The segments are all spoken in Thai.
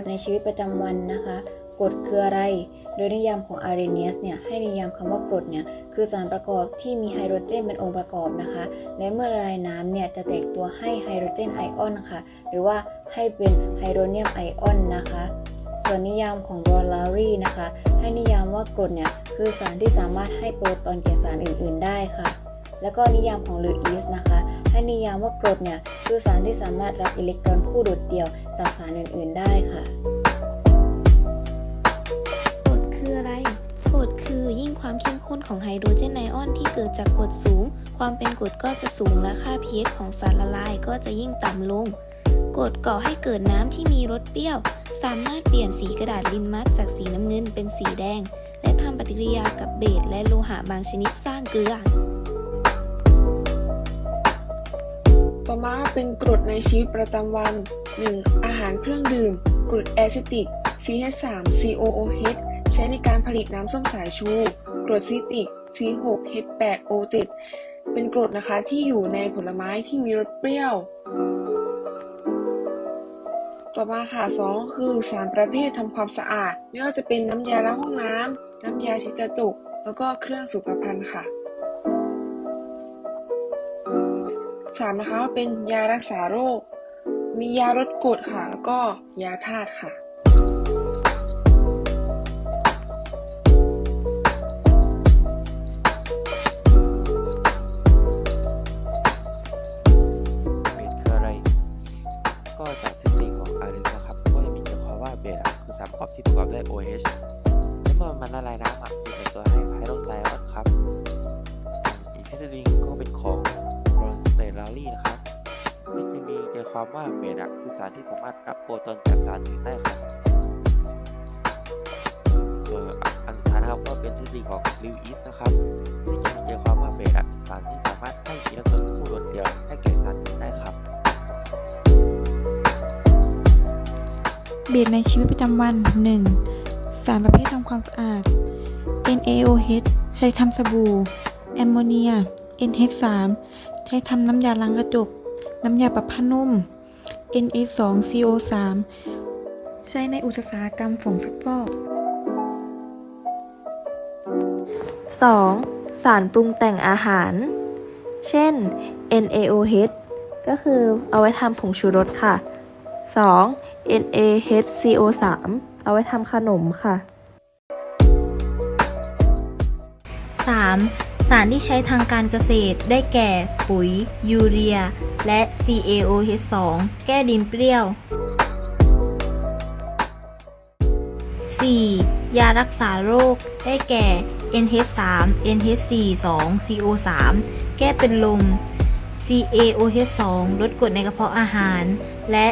ดในชีวิตประจำวันนะคะกรดคืออะไร โดยนิยามของอารีเนียสเนี่ยให้นิยามคำว่ากรดเนี่ยคือสารประกอบที่มีไฮโดรเจนเป็นองค์ประกอบนะคะ และเมื่อละลายน้ำเนี่ยจะแตกตัวให้ไฮโดรเจนไอออนค่ะ หรือว่าให้เป็นไฮโดรเนียมไอออนนะคะ ส่วนนิยามของบรอลารีนะคะ ให้นิยามว่ากรดเนี่ยคือสารที่สามารถให้โปรตอนแก่สารอื่น ๆ ได้ค่ะ แล้วก็นิยามของลูอิสนะคะให้นิยามว่ากรดเนี่ยคือสารที่สามารถรับอิเล็กตรอนคู่โดดเดี่ยวจากสารอื่น ๆ ได้ค่ะกรดคืออะไรกรดคือยิ่งความเข้มข้นของไฮโดรเจนไอออนที่เกิดจากกรดสูง ความเป็นกรดก็จะสูงและค่า pH ของสารละลายก็จะยิ่งต่ำลงกรดก่อให้เกิดน้ำที่มีรสเปรี้ยว สามารถเปลี่ยนสีกระดาษลินมัสจากสีน้ำเงินเป็นสีแดง และทำปฏิกิริยากับเบสและโลหะบางชนิดสร้างเกลือ ต่อมาเป็นกรดในชีวิตประจำวัน 1. อาหารเครื่องดื่ม กรดแอซิติก CH3COOH ใช้ในการผลิตน้ำส้มสายชู กรดซิตริก C6H8O7 เป็นกรดนะคะที่อยู่ในผลไม้ที่มีรสเปรี้ยว ต่อมาค่ะ 2 คือสารประเภททำความสะอาด ไม่ว่าจะเป็นน้ำยาล้างห้องน้ำน้ำยาเช็ดกระจก แล้วก็เครื่องสุขภัณฑ์ค่ะ สามนะคะเป็นยารักษาโรค มียาลดกรดค่ะ แล้วก็ยาธาตุค่ะเบสคืออะไรก็จากทฤษฎีของอาริสนะครับก็มีใจความว่าเบสอะคือสารประกอบที่ประกอบด้วย OH และเมื่อมันละลายน้ำอะจะเป็นตัวให้ไฮโดรไซออนครับ อีกทฤษฎี รีนะครับที่จะมีใจความว่าเบสอะคือสารที่สามารถรับโปรตอนจากสารอื่นได้ครับส่วนอันสุดท้ายนะครับก็เป็นทฤษฎีของลิวอิสนะครับซึ่งจะมีใจความว่าเบสอะเป็นสารที่สามารถให้อิเล็กตรอนคู่โดดเดียวให้แก่สารอื่นได้ครับ เบสในชีวิตประจำวัน 1. สารประเภททำความสะอาด NaOH ใช้ทำสบู่ แอมโมเนีย NH3 ใช้ทำน้ำยาล้างกระจก น้ำยาปรับผ้านุ่ม Na2CO3 ใช้ในอุตสาหกรรมฝงซักฟอก 2. สารปรุงแต่งอาหาร เช่น NaOH ก็คือเอาไว้ทำผงชูรสค่ะ 2. NaHCO3 เอาไว้ทำขนมค่ะ 3. สารที่ใช้ทางการเกษตรได้แก่ ปุ๋ย ยูเรีย และ CaOH2 แก้ดินเปรี้ยว 4. ยารักษาโรค ได้แก่ NH3 NH4 2 CO3 แก้เป็นลม CaOH2 ลดกรดในกระเพาะอาหาร และ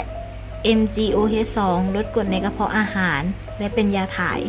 MgOH2 ลดกรดในกระเพาะอาหาร และเป็นยาถ่าย